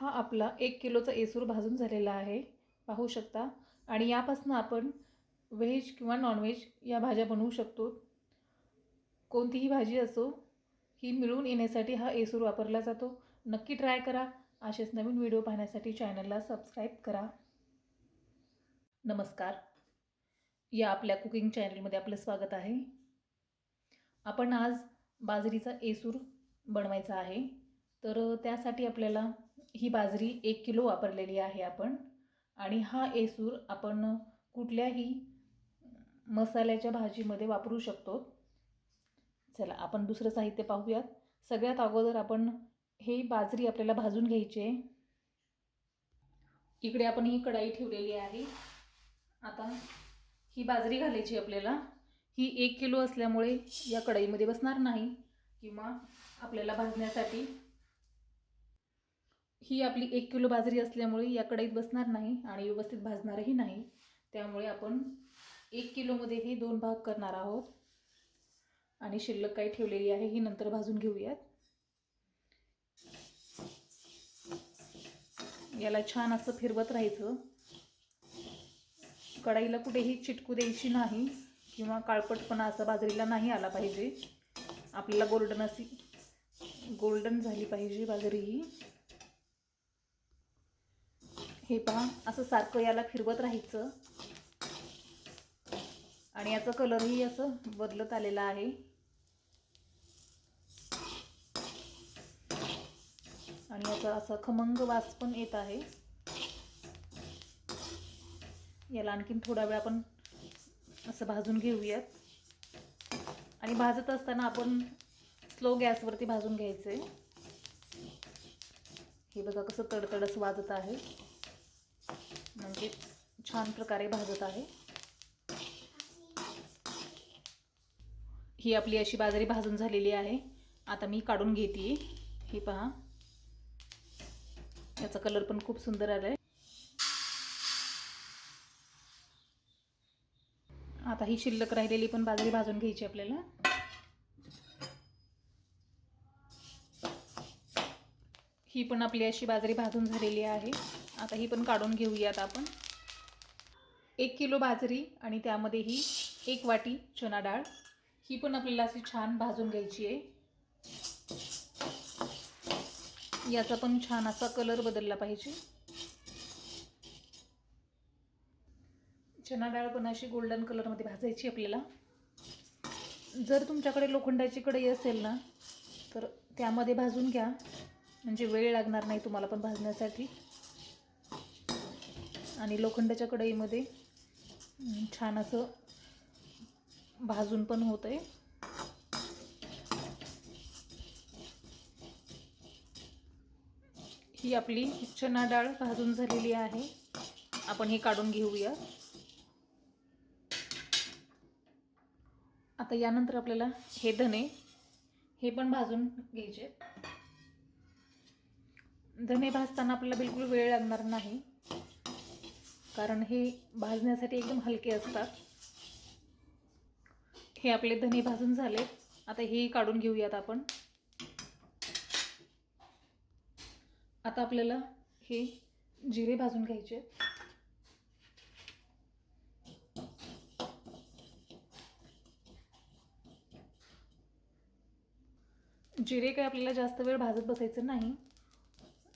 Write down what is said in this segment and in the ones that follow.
हा आपला एक किलोचा एसूर भाजून झालेला आहे. पाहू शकता. आणि यापासून आपण व्हेज किंवा नॉनव्हेज या भाज्या बनवू शकतो. कोणतीही भाजी असो ही मिळून येण्यासाठी हा एसूर वापरला जातो. नक्की ट्राय करा. असेच नवीन व्हिडिओ पाहण्यासाठी चॅनलला सबस्क्राईब करा. नमस्कार. या आपल्या कुकिंग चॅनलमध्ये आपलं स्वागत आहे. आपण आज बाजरीचा एसूर बनवायचा आहे. तर त्यासाठी आपल्याला ही बाजरी एक किलो वापरलेली आहे आपण. आणि हा एसूर आपण कुठल्याही मसाल्याच्या भाजीमध्ये वापरू शकतो. चला आपण दुसरं साहित्य पाहूयात. सगळ्यात अगोदर आपण हे बाजरी आपल्याला भाजून घ्यायची. आहे इकडे आपण ही कढाई ठेवलेली आहे. आता ही बाजरी घालायची आपल्याला. ही एक किलो असल्यामुळे या कढईमध्ये बसणार नाही. किंवा आपल्याला भाजण्यासाठी ही आपली एक किलो बाजरी असल्यामुळे या कढईत बसणार नाही आणि व्यवस्थित भाजणारही नाही. त्यामुळे आपण एक किलोमध्ये हे दोन भाग करणार आहोत. आणि शिल्लक काही ठेवलेली आहे ही नंतर भाजून घेऊयात. याला छान असं फिरवत राहायचं. कढाईला कुठेही चिटकू द्यायची नाही किंवा काळपटपणा असा बाजरीला नाही आला पाहिजे. आपल्याला गोल्डन अशी गोल्डन झाली पाहिजे बाजरी. ही हे पहा असं सारखं याला फिरवत राहायचं. आणि याचा कलरही असं बदलत आलेला आहे. आणि याचा असा खमंग वास पण येत आहे. याला आणखीन थोडा वेळ आपण असं भाजून घेऊयात. आणि भाजत असताना आपण स्लो गॅसवरती भाजून घ्यायचं. आहे हे बघा कसं तडतड असं वाजत आहे. म्हणजे छान प्रकारे भाजत आहे. ही आपली अशी बाजरी भाजून झालेली आहे. आता मी काढून घेते. ही पहा. याचा कलर पण खूप सुंदर आला आहे आता ही शिल्लक राहिलेली पण बाजरी भाजून घ्यायची आपल्याला. ही पण आपली अशी बाजरी भाजून झालेली आहे. आता ही पण काढून घेऊयात आपण. एक किलो बाजरी आणि त्यामध्ये ही एक वाटी चना डाळ. ही पण आपल्याला अशी छान भाजून घ्यायची आहे. याचा पण छान असा कलर बदलला पाहिजे. चना डाळ पण अशी गोल्डन कलरमध्ये भाजायची आपल्याला. जर तुमच्याकडे लोखंडाची कढई असेल ना तर त्यामध्ये भाजून घ्या. म्हणजे वेळ लागणार नाही तुम्हाला पण भाजण्यासाठी. आणि लोखंडाच्या कढईमध्ये छान असं भाजून पण होत आहे ही आपली चना डाळ भाजून झालेली आहे. आपण हे काढून घेऊया. आता यानंतर आपल्याला हे धने हे पण भाजून घ्यायचे. धने भाजताना आपल्याला बिलकुल वेळ लागणार नाही. कारण हे भाजण्यासाठी एकदम हलके असतात. हे आपले धने भाजून झाले. आता हे काढून घेऊयात आपण. आता आपल्याला हे जिरे भाजून घ्यायचे. जिरे काय आपल्याला जास्त वेळ भाजत बसायचं नाही.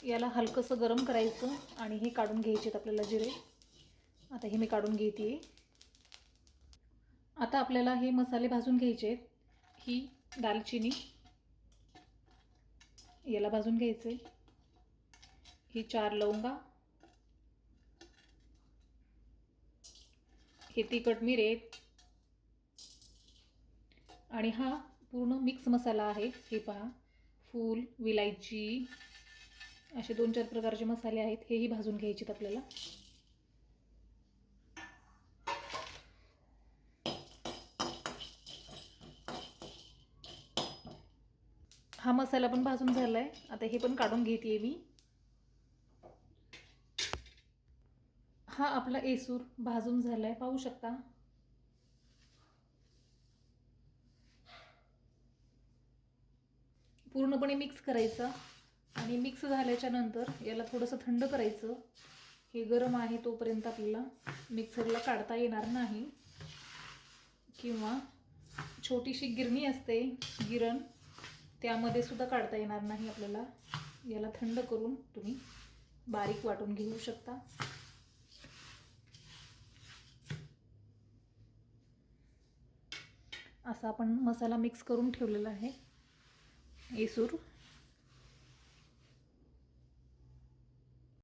याला हलकंसं गरम करायचं आणि हे काढून घ्यायचे आहेत आपल्याला जिरे. आता हे मी काढून घेते. आता आपल्याला हे मसाले भाजून घ्यायचे आहेत. ही दालचिनी. याला भाजून घ्यायचे. ही चार लवंगा. हे तिखट मिरे. आणि हा पूर्ण मिक्स मसाला आहे. हे पहा. फूल विलायची असे दोन चार प्रकारचे मसाले आहेत. हेही भाजून घ्यायचे आहेत आपल्याला. हा मसाला पण भाजून झाला आहे आता हे पण काढून घेते मी. हा आपला एसूर भाजून झाला आहे पाहू शकता. पूर्णपणे मिक्स करायचा. आणि मिक्स झाल्याच्यानंतर याला थोडंसं थंड करायचं. हे गरम आहे तोपर्यंत आपल्याला मिक्सरला काढता येणार नाही. किंवा छोटीशी गिरणी असते गिरण. त्यामध्ये सुद्धा काढता येणार नाही आपल्याला. याला थंड करून तुम्ही बारीक वाटून घेऊ शकता. असा आपण मसाला मिक्स करून ठेवलेला आहे. येसूर